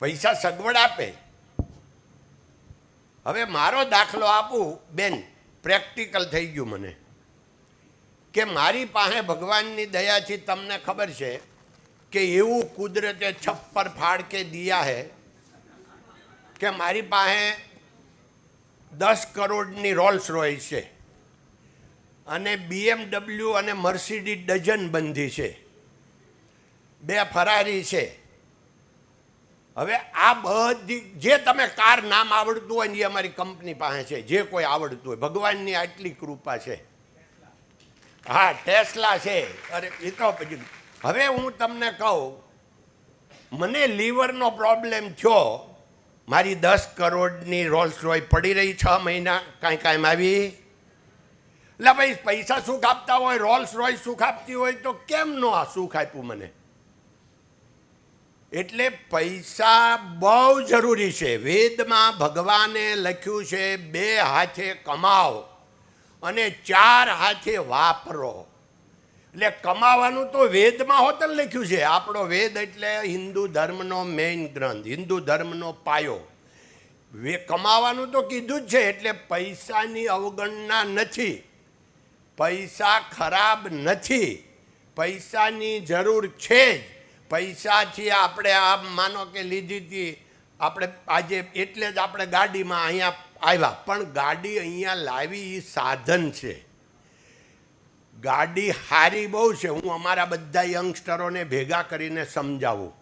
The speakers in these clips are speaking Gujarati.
પૈસા સગવડ આપે. હવે મારો દાખલો આપું, બેન, પ્રેક્ટિકલ થઈ ગયું મને. કે મારી પાસે ભગવાનની દયાથી તમને ખબર છે કે એવું કુદરતે છપ્પર ફાડ કે દિયા હે કે મારી પાસે દસ કરોડની રોલ્સ રોય છે અને બીએમડબલ્યુ અને મર્સિડી ડઝન બંધી છે. બે ફરારી છે. હવે આ બધી, જે તમે કાર નામ આવડતું હોય ને એ અમારી કંપની પાસે છે, જે કોઈ આવડતું હોય, ભગવાનની આટલી કૃપા છે. હા, ટેસ્લા છે. અરે, એ તો પછી હવે હું તમને કહું, મને લીવરનો પ્રોબ્લેમ થયો, મારી દસ કરોડની રોલ્સ રોય પડી રહી છ મહિના, કાંઈ કાંઈ આવી? એટલે ભાઈ, પૈસા સુખ આપતા હોય, રોલ્સ રોય સુખ આપતી હોય તો કેમ નો આ સુખ આપ્યું મને? એટલે પૈસા બહુ જરૂરી છે. વેદમાં ભગવાને લખ્યું છે, બે હાથે કમાઓ અને ચાર હાથે વાપરો. એટલે કમાવાનું તો વેદમાં હોતન લખ્યું છે. આપણો વેદ એટલે હિન્દુ ધર્મનો મેઇન ગ્રંથ, હિન્દુ ધર્મનો પાયો. વે, કમાવાનું તો કીધું જ છે, એટલે પૈસાની અવગણના નથી. પૈસા ખરાબ નથી. પૈસાની જરૂર છે જ. પૈસાથી આપણે આ માનો કે લીધી હતી આપણે આજે એટલે જ આપણે ગાડીમાં અહીંયા આવ્યા. પણ ગાડી અહીંયા લાવી એ સાધન છે. ગાડી હારી બહુ છે. હું અમારા બધા યંગસ્ટરોને ભેગા કરીને સમજાવું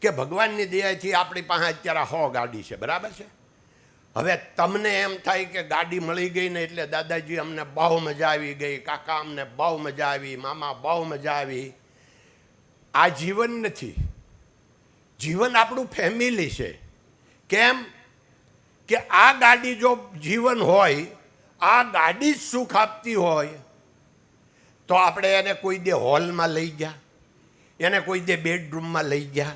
કે ભગવાનની દયાથી આપણી પાસે અત્યારે હો ગાડી છે. બરાબર છે? હવે તમને એમ થાય કે ગાડી મળી ગઈ ને એટલે દાદાજી અમને બહુ મજા આવી ગઈ, કાકા અમને બહુ મજા આવી, મામા બહુ મજા આવી. આ જીવન નથી. જીવન આપણું ફેમિલી છે. કેમ? કે આ ગાડી જો જીવન હોય, આ ગાડી જ સુખ આપતી હોય, તો આપણે એને કોઈ દે હોલમાં લઈ ગયા, એને કોઈ દે બેડરૂમમાં લઈ ગયા.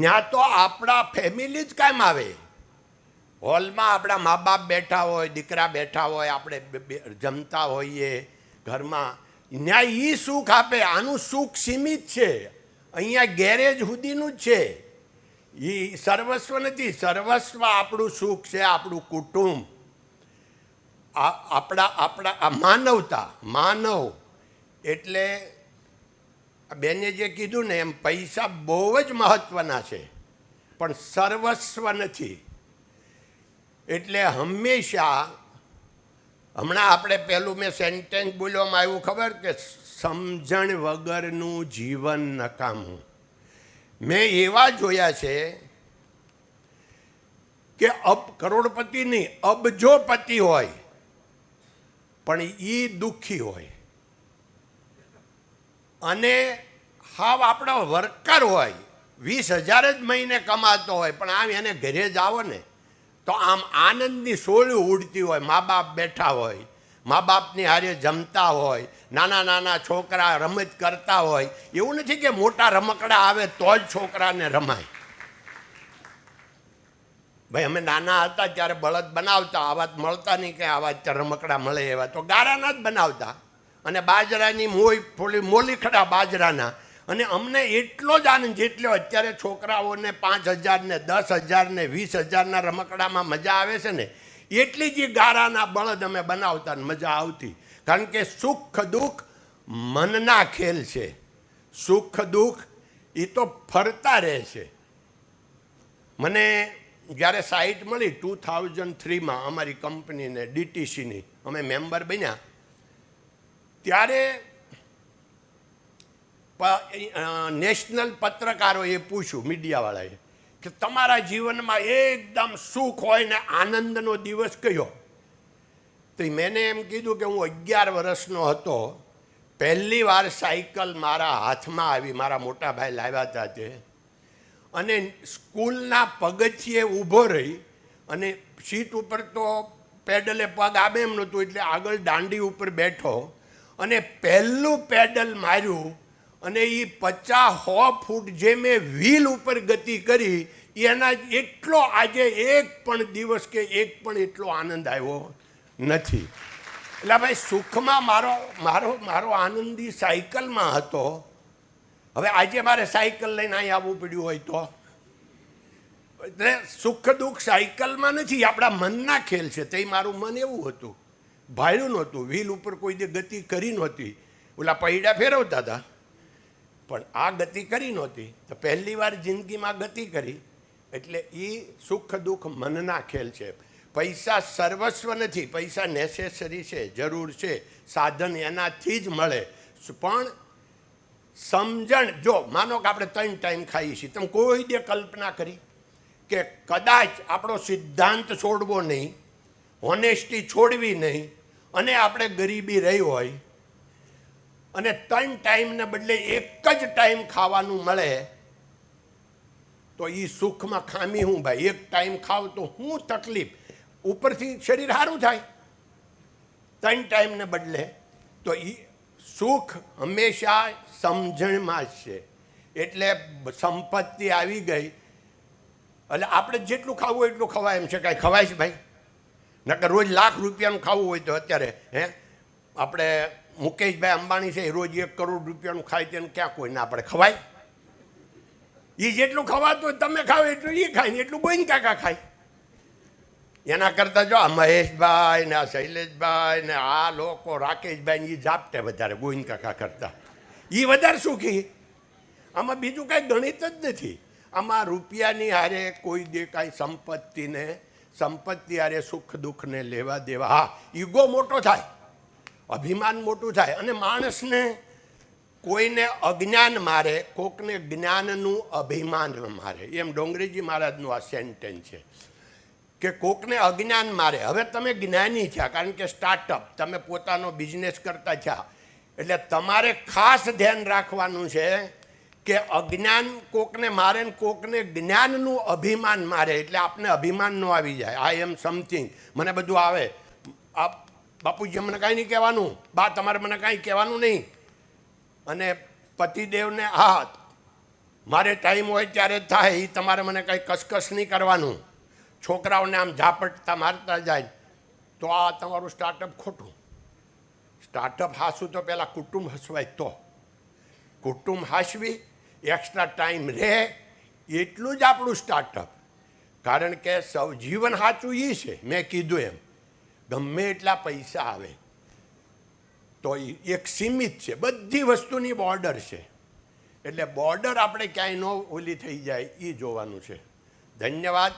ત્યાં તો આપણા ફેમિલી જ કામ આવે. હોલમાં આપણા મા બાપ બેઠા હોય, દીકરા બેઠા હોય, આપણે જમતા હોઈએ, ઘરમાં ત્યાં એ સુખ આપે, આનું સુખ સીમિત છે. અહીંયા ગેરેજ સુધીનું જ છે. એ સર્વસ્વ નથી, સર્વસ્વ આપણું સુખ છે, આપણું કુટુંબ. આપણા આપણા, આ માનવતા, માનવ. એટલે બેને જે કીધું ને એમ પૈસા બહુ જ મહત્વના છે. પણ સર્વસ્વ નથી. એટલે હંમેશા હમણાં આપણે પહેલું મેં સેન્ટેન્સ બોલવામાં આવ્યું, ખબર કે સમજણ વગરનું જીવન નકામું. મેં એવા જોયા છે કે અબ કરોડપતિ નહીં અબજોપતિ હોય, પણ એ દુઃખી હોય. અને હાવ આપણો વર્કર હોય, વીસ હજાર જ મહિને કમાતો હોય, પણ આમ એને ઘરે જ આવો ને. તો આમ આનંદની સોળું ઉડતી હોય મા બાપ બેઠા હોય મા બાપની હારે જમતા હોય, નાના નાના છોકરા રમત કરતા હોય, એવું નથી કે મોટા રમકડા આવે તો જ છોકરાને રમાય. ભાઈ, અમે નાના હતા ત્યારે બળદ બનાવતા આવા મળતા નહીં કે આવા રમકડા મળે એવા. તો ગારાના જ બનાવતા. અને બાજરાની મોય થોડી મોલીખડા બાજરાના અને અમને એટલો જ આનંદ જેટલો અત્યારે છોકરાઓને પાંચ હજારને, દસ હજારને, વીસ હજારના રમકડામાં મજા આવે છે ને, એટલી જ ગારાના બળદ અમે બનાવતા મજા આવતી. કારણ કે સુખ દુઃખ મનના ખેલ છે. સુખ દુઃખ એ તો ફરતા રહે છે. મને જ્યારે સાઇટ મળી ટુ થાઉઝન્ડ થ્રીમાં અમારી કંપનીને ડીટીસીની અમે મેમ્બર બન્યા. ત્યારે નેશનલ પત્રકારોએ પૂછ્યું, મીડિયાવાળાએ, કે તમારા જીવનમાં એકદમ સુખ હોય ને આનંદનો દિવસ કયો? તો મેને એમ કીધું કે હું અગિયાર વર્ષનો હતો, પહેલી વાર સાયકલ મારા હાથમાં આવી, મારા મોટા ભાઈ લાવ્યા હતા તે, અને સ્કૂલના પગથિયે ઊભો રહી, અને સીટ ઉપર તો પેડલે પગ આવે એમ નહોતું એટલે આગળ દાંડી ઉપર બેઠો, અને પહેલું પેડલ માર્યું અને એ પચાસ સો ફૂટ જે મેં વ્હીલ ઉપર ગતિ કરી, એના એટલો આજે એક પણ દિવસ કે એક પણ એટલો આનંદ આવ્યો નથી. એટલે ભાઈ સુખમાં મારો મારો મારો આનંદી સાયકલમાં હતો. હવે આજે મારે સાયકલ લઈને અહીં આવવું પડ્યું હોય તો. એટલે સુખ દુઃખ સાયકલમાં નથી, આપણા મનના ખેલ છે. તે મારું મન એવું હતું. ભાડ્યું નહોતું. વ્હીલ ઉપર કોઈ દે ગતિ કરી નહોતી. ઓલા પૈડા ફેરવતા હતા. પણ આ ગતિ કરી નહોતી. તો પહેલી વાર જિંદગીમાં ગતિ કરી. એટલે એ સુખ દુઃખ મનના ખેલ છે. પૈસા સર્વસ્વ નથી, પૈસા નેસેસરી છે, જરૂર છે. સાધન એનાથી જ મળે. પણ સમજણ, જો માનો કે આપણે ત્રણ ટાઈમ ખાઈએ છીએ, તમે કોઈ દે કલ્પના કરી કે કદાચ આપણો સિદ્ધાંત છોડવો નહીં હોનેસ્ટી છોડવી નહીં, અને આપણે ગરીબી રહી હોય અને ત્રણ ટાઈમને બદલે એક જ ટાઈમ ખાવાનું મળે, તો એ સુખમાં ખામી હું ભાઈ? એક ટાઈમ ખાવ તો હું તકલીફ? ઉપરથી શરીર સારું થાય. ત્રણ ટાઈમને બદલે તો એ સુખ હંમેશા સમજણમાં જ છે. એટલે સંપત્તિ આવી ગઈ. એટલે આપણે જેટલું ખાવું હોય એટલું ખવાય એમ છે કાંઈ ખવાય છે ભાઈ. નકર રોજ લાખ રૂપિયાનું ખાવું હોય તો અત્યારે, હે? આપણે મુકેશભાઈ અંબાણી છે, એ રોજ એક કરોડ રૂપિયાનું ખાય તેને ક્યાં કોઈને આપણે ખવાય? એ જેટલું ખવાતું હોય તમે ખાવ, એટલું એ ખાય ને એટલું બોઈને કાકા ખાય. એના કરતાં જો આ મહેશભાઈ ને આ શૈલેષભાઈ ને આ લોકો, રાકેશભાઈ ને એ જાપટે વધારે ગોઈન કાકા કરતા. એ વધારે સુખી. આમાં બીજું કાંઈ ગણિત જ નથી. આમાં રૂપિયાની હારે કોઈ દે કાંઈ સંપત્તિને, સંપત્તિ હારે સુખ દુઃખને લેવા દેવા. હા ઈગો મોટો થાય. અભિમાન મોટું થાય અને માણસને કોઈને અજ્ઞાન મારે, કોકને જ્ઞાનનું અભિમાન મારે. એમ ડોંગરીજી મહારાજનું આ સેન્ટેન્સ છે કે કોકને અજ્ઞાન મારે. હવે તમે જ્ઞાની થયા, કારણ કે સ્ટાર્ટઅપ તમે પોતાનો બિઝનેસ કરતા થયા. એટલે તમારે ખાસ ધ્યાન રાખવાનું છે કે અજ્ઞાન કોકને મારે ને કોકને જ્ઞાનનું અભિમાન મારે. એટલે આપને અભિમાન ન આવી જાય. આઈ એમ સમથિંગ મને બધું આવે. આ બાપુજી મને કાંઈ નહીં કહેવાનું. બા, તમારે મને કાંઈ કહેવાનું નહીં. અને પતિદેવને, હા, મારે ટાઈમ હોય ત્યારે થાય એ તમારે મને કાંઈ કસકસ નહીં કરવાનું. છોકરાઓને આમ ઝાપટતા મારતા જાય. તો આ તમારું સ્ટાર્ટઅપ ખોટું. સ્ટાર્ટઅપ હાસું તો પહેલાં કુટુંબ હસવાય તો. કુટુંબ હાસવી એક્સ્ટ્રા ટાઈમ રહે, એટલું જ આપણું સ્ટાર્ટઅપ કારણ કે સૌ જીવન સાચું એ છે, મેં કીધું એમ. ગમે એટલા પૈસા આવે, તો એ એક સીમિત છે. બધી વસ્તુની બોર્ડર છે. એટલે બોર્ડર આપણે ક્યાંય ન ઓલી થઈ જાય એ જોવાનું છે. ધન્યવાદ.